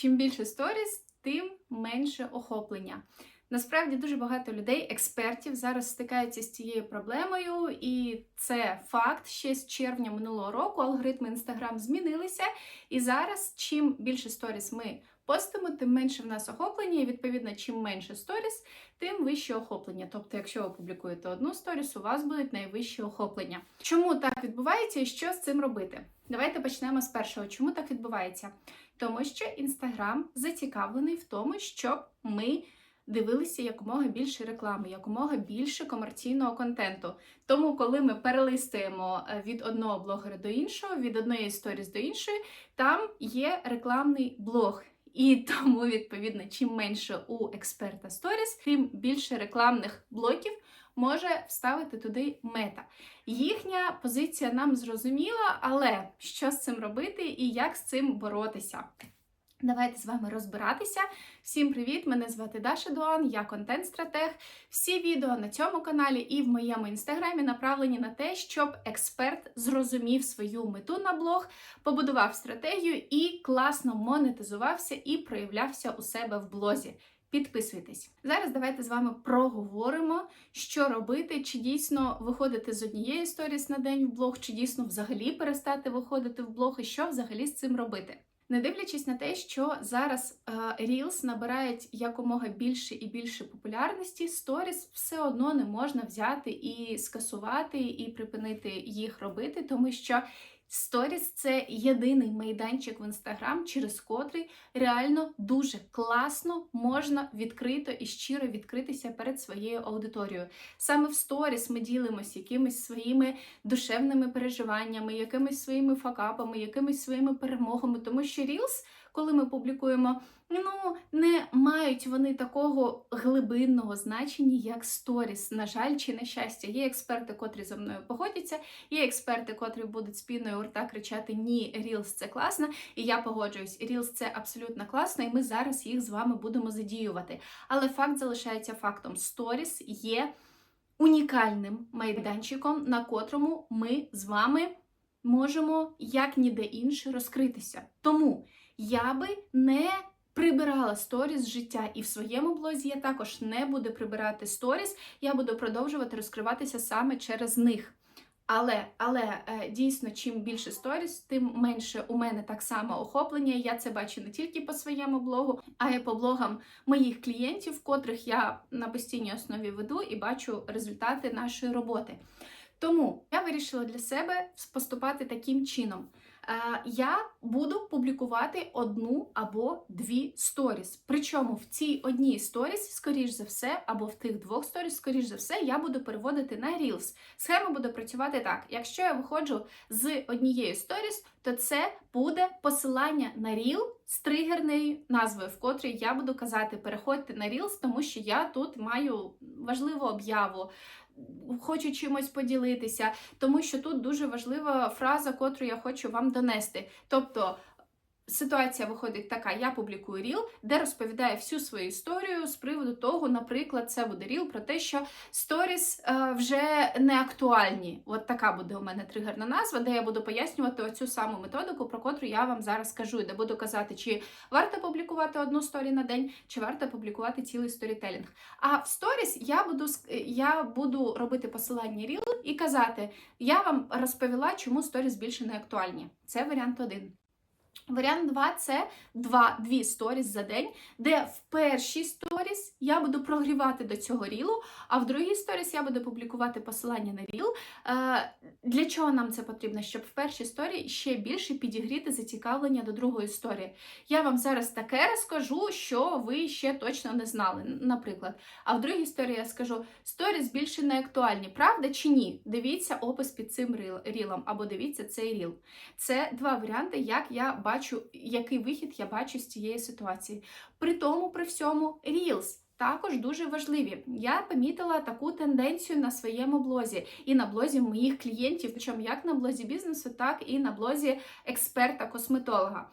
чим більше сторіс, тим менше охоплення. Насправді дуже багато людей, експертів, зараз стикаються з цією проблемою, і це факт. Ще з червня минулого року алгоритми Instagram змінилися. І зараз, чим більше сторіс ми постимо, тим менше в нас охоплення, і відповідно, чим менше сторіс, тим вище охоплення. Тобто, якщо ви публікуєте одну сторіс, у вас будуть найвищі охоплення. Чому так відбувається і що з цим робити? Давайте почнемо з першого. Чому так відбувається? Тому що Інстаграм зацікавлений в тому, щоб ми дивилися якомога більше реклами, якомога більше комерційного контенту. Тому, коли ми перелистуємо е, від одного блогера до іншого, від одної сторіс до іншої, там є рекламний блог. І тому, відповідно, чим менше у експерта сторіс, тим більше рекламних блоків може вставити туди мета. Їхня позиція нам зрозуміла, але що з цим робити і як з цим боротися? Давайте з вами розбиратися. Всім привіт! Мене звати Даша Дуан, я контент-стратег. Всі відео на цьому каналі і в моєму інстаграмі направлені на те, щоб експерт зрозумів свою мету на блог, побудував стратегію і класно монетизувався і проявлявся у себе в блозі. Підписуйтесь. Зараз давайте з вами проговоримо, що робити, чи дійсно виходити з однієї сторіс на день в блог, чи дійсно взагалі перестати виходити в блог, і що взагалі з цим робити. Не дивлячись на те, що зараз е, Reels набирають якомога більше і більше популярності, сторіс все одно не можна взяти і скасувати, і припинити їх робити, тому що Сторіс це єдиний майданчик в інстаграм, через котрий реально дуже класно можна відкрито і щиро відкритися перед своєю аудиторією. Саме в сторіс ми ділимося якимись своїми душевними переживаннями, якимись своїми факапами, якимись своїми перемогами, тому що Reels, коли ми публікуємо ну не мають вони такого глибинного значення, як сторіс. На жаль, чи на щастя. Є експерти, котрі за мною погодяться, є експерти, котрі будуть спіною у рта кричати Ні, Рілс це класно, і я погоджуюсь. Рілс це абсолютно класно, і ми зараз їх з вами будемо задіювати. Але факт залишається фактом: сторіс є унікальним майданчиком, на котрому ми з вами можемо як ніде інше розкритися. Тому я би не прибирала сторіс з життя, і в своєму блозі я також не буду прибирати сторіс, я буду продовжувати розкриватися саме через них. Але але е, дійсно, чим більше сторіс, тим менше у мене так само охоплення. Я це бачу не тільки по своєму блогу, а й по блогам моїх клієнтів, котрих я на постійній основі веду і бачу результати нашої роботи. Тому я вирішила для себе поступати таким чином. Е, я буду публікувати одну або дві сторіс. Причому в цій одній сторіс, скоріш за все, або в тих двох сторіс, скоріш за все, я буду переводити на Reels. Схема буде працювати так: якщо я виходжу з однієї сторіс, то це буде посилання на Reel з тригерною назвою, в котрій я буду казати, переходьте на Reels, тому що я тут маю важливу об'яву хочу чимось поділитися, тому що тут дуже важлива фраза, котру я хочу вам донести. Тобто Ситуація виходить така: я публікую ріл, де розповідаю всю свою історію з приводу того, наприклад, це буде ріл про те, що сторіс е, вже не актуальні. От така буде у мене тригерна назва, де я буду пояснювати оцю саму методику, про котру я вам зараз кажу, і де буду казати, чи варто публікувати одну сторі на день, чи варто публікувати цілий сторітелінг. А в сторіс я буду я буду робити посилання ріл і казати: я вам розповіла, чому сторіс більше не актуальні. Це варіант один. Варіант 2 це 2, 2 сторіс за день, де в першій сторіс я буду прогрівати до цього рілу, а в другій сторіс я буду публікувати посилання на ріл. Е, для чого нам це потрібно? Щоб в першій сторії ще більше підігріти зацікавлення до другої історії. Я вам зараз таке розкажу, що ви ще точно не знали, наприклад. А в другій історії я скажу: сторіс більше не актуальні, правда чи ні? Дивіться опис під цим рілом, або дивіться цей ріл. Це два варіанти, як я бачу, який вихід я бачу з цієї ситуації. При тому, при всьому, Reels також дуже важливі. Я помітила таку тенденцію на своєму блозі і на блозі моїх клієнтів, причому як на блозі бізнесу, так і на блозі експерта-косметолога.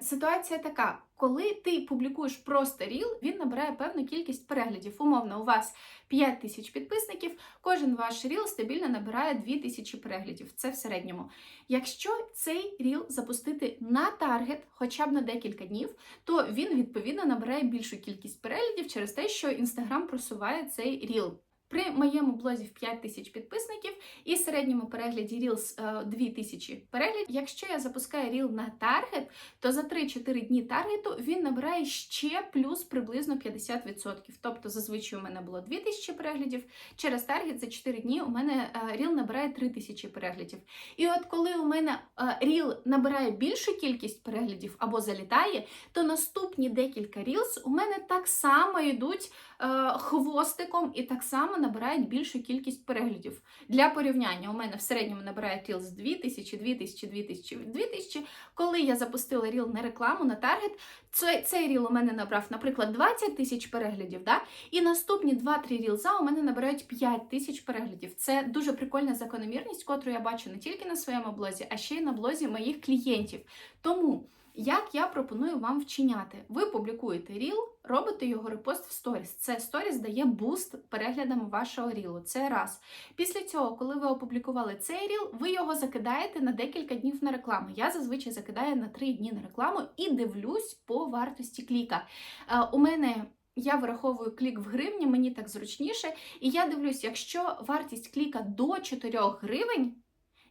Ситуація така: коли ти публікуєш просто ріл, він набирає певну кількість переглядів. Умовно, у вас 5 тисяч підписників, кожен ваш ріл стабільно набирає 2 тисячі переглядів. Це в середньому. Якщо цей ріл запустити на таргет, хоча б на декілька днів, то він відповідно набирає більшу кількість переглядів через те, що Інстаграм просуває цей ріл. При моєму блозі в 5 тисяч підписників і середньому перегляді Reels е, 2 тисячі переглядів. Якщо я запускаю ріл на таргет, то за 3-4 дні таргету він набирає ще плюс приблизно 50%. Тобто зазвичай у мене було 2 тисячі переглядів. Через таргет за 4 дні у мене е, ріл набирає 3 тисячі переглядів. І от коли у мене е, ріл набирає більшу кількість переглядів або залітає, то наступні декілька рілс у мене так само йдуть е, хвостиком і так само набирають більшу кількість переглядів. Для порівняння у мене в середньому набирає рілс 2000, 2000, 2000, 2000. Коли я запустила ріл на рекламу, на таргет, цей, цей ріл у мене набрав, наприклад, 20 тисяч переглядів, да? і наступні 2-3 рілза у мене набирають 5 тисяч переглядів. Це дуже прикольна закономірність, котру я бачу не тільки на своєму блозі, а ще й на блозі моїх клієнтів. Тому. Як я пропоную вам вчиняти? Ви публікуєте ріл, робите його репост в сторіс. Це сторіс дає буст переглядам вашого рілу. Це раз. Після цього, коли ви опублікували цей ріл, ви його закидаєте на декілька днів на рекламу. Я зазвичай закидаю на 3 дні на рекламу і дивлюсь по вартості кліка. Е, у мене. Я вираховую клік в гривні, мені так зручніше. І я дивлюсь, якщо вартість кліка до 4 гривень,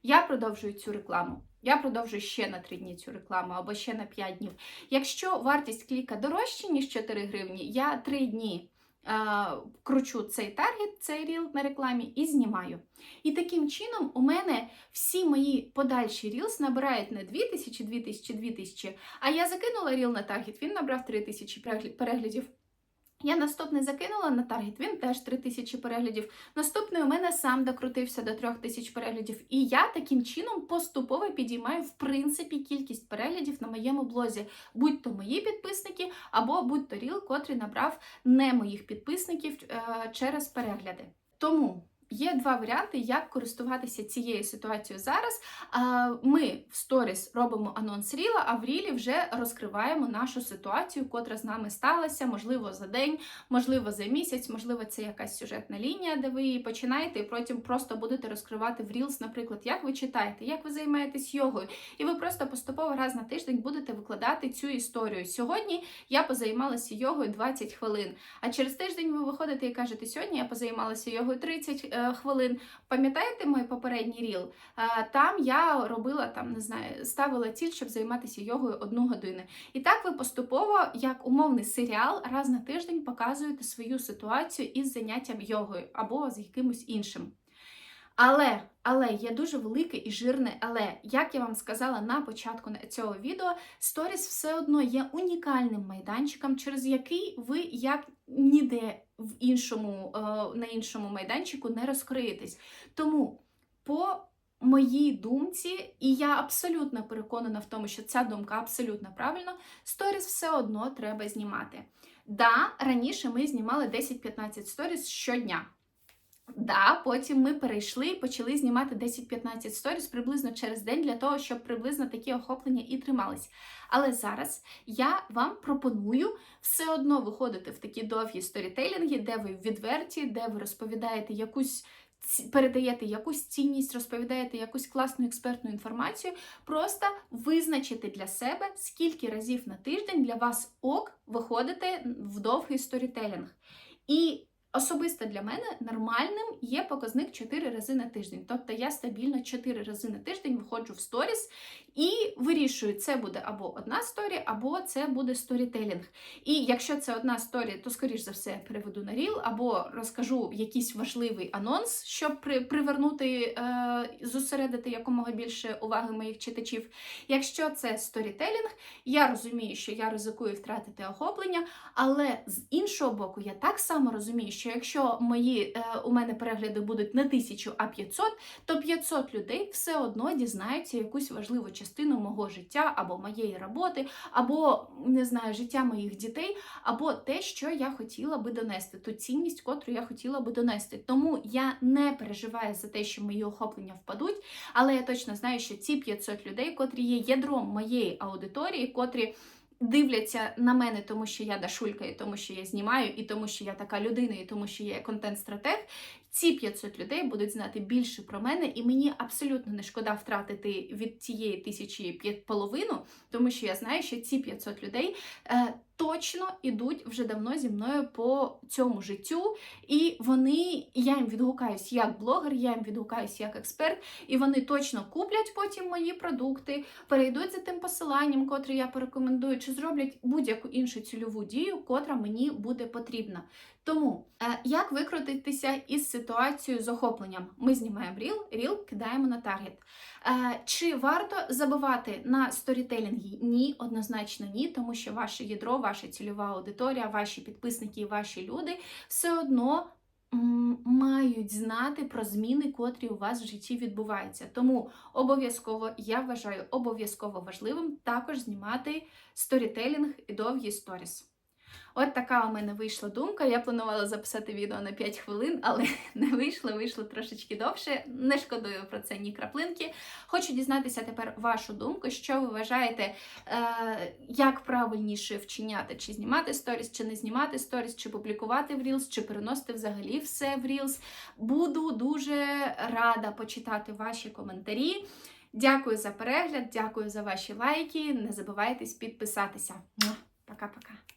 я продовжую цю рекламу. Я продовжую ще на 3 дні цю рекламу або ще на 5 днів. Якщо вартість кліка дорожча, ніж 4 гривні, я 3 дні е, кручу цей таргет, цей ріл на рекламі і знімаю. І таким чином у мене всі мої подальші рілс набирають не 2000, 2000, 2000, а я закинула ріл на таргет, він набрав 3000 переглядів. Я наступний закинула на таргет, він теж 3 тисячі переглядів. Наступний у мене сам докрутився до 3 тисяч переглядів. І я таким чином поступово підіймаю, в принципі, кількість переглядів на моєму блозі, будь то мої підписники, або будь то ріл, котрий набрав не моїх підписників е через перегляди. Тому. Є два варіанти, як користуватися цією ситуацією зараз. Ми в сторіс робимо анонс ріла, а в рілі вже розкриваємо нашу ситуацію, котра з нами сталася, можливо, за день, можливо, за місяць, можливо, це якась сюжетна лінія, де ви її починаєте, і потім просто будете розкривати в Reels, наприклад, як ви читаєте, як ви займаєтесь йогою, і ви просто поступово раз на тиждень будете викладати цю історію. Сьогодні я позаймалася йогою 20 хвилин. А через тиждень ви виходите і кажете, сьогодні я позаймалася йогою 30 хвилин. Пам'ятаєте мій попередній ріл? Там я робила там, не знаю, ставила ціль, щоб займатися йогою одну годину. І так ви поступово, як умовний серіал, раз на тиждень показуєте свою ситуацію із заняттям йогою або з якимось іншим. Але, але є дуже велике і жирне, але, як я вам сказала на початку цього відео, сторіс все одно є унікальним майданчиком, через який ви як ніде в іншому, на іншому майданчику не розкриєтесь. Тому по моїй думці, і я абсолютно переконана в тому, що ця думка абсолютно правильна, сторіс все одно треба знімати. Да, раніше ми знімали 10-15 сторіс щодня. Да, потім ми перейшли і почали знімати 10-15 сторіс приблизно через день для того, щоб приблизно такі охоплення і тримались. Але зараз я вам пропоную все одно виходити в такі довгі сторітелінги, де ви відверті, де ви розповідаєте якусь. Передаєте якусь цінність, розповідаєте якусь класну експертну інформацію, просто визначити для себе, скільки разів на тиждень для вас ок виходити в довгий сторітелінг. І Особисто для мене нормальним є показник 4 рази на тиждень. Тобто я стабільно 4 рази на тиждень виходжу в сторіс і вирішую, це буде або одна сторі, або це буде сторітелінг. І якщо це одна сторія, то, скоріш за все, переведу на ріл, або розкажу якийсь важливий анонс, щоб при, привернути, е, зосередити якомога більше уваги моїх читачів. Якщо це сторітелінг, я розумію, що я ризикую втратити охоплення, але з іншого боку, я так само розумію, що якщо мої е, у мене перегляди будуть не 1000, а 500, то 500 людей все одно дізнаються якусь важливу частину мого життя або моєї роботи, або не знаю, життя моїх дітей, або те, що я хотіла би донести, ту цінність, котру я хотіла би донести. Тому я не переживаю за те, що мої охоплення впадуть, але я точно знаю, що ці 500 людей, котрі є ядром моєї аудиторії, котрі дивляться на мене, тому що я Дашулька, і тому що я знімаю, і тому що я така людина, і тому що я контент-стратег. Ці 500 людей будуть знати більше про мене, і мені абсолютно не шкода втратити від цієї тисячі половину, тому що я знаю, що ці 500 людей е, точно ідуть вже давно зі мною по цьому життю, і вони, я їм відгукаюсь як блогер, я їм відгукаюсь як експерт, і вони точно куплять потім мої продукти, перейдуть за тим посиланням, котре я порекомендую, чи зроблять будь-яку іншу цільову дію, котра мені буде потрібна. Тому е, як викрутитися із ситуацією з охопленням? Ми знімаємо ріл, ріл кидаємо на таргет. Е, чи варто забивати на сторітелінги? Ні, однозначно ні, тому що ваше ядро, ваша цільова аудиторія, ваші підписники і ваші люди все одно мають знати про зміни, котрі у вас в житті відбуваються. Тому обов'язково я вважаю обов'язково важливим також знімати сторітелінг і довгі сторіс. От така у мене вийшла думка. Я планувала записати відео на 5 хвилин, але не вийшло, вийшло трошечки довше. Не шкодую про це ні краплинки. Хочу дізнатися тепер вашу думку, що ви вважаєте, е, як правильніше вчиняти, чи знімати сторіс, чи не знімати сторіс, чи публікувати в Reels, чи переносити взагалі все в Reels. Буду дуже рада почитати ваші коментарі. Дякую за перегляд, дякую за ваші лайки. Не забувайте підписатися. Пока-пока.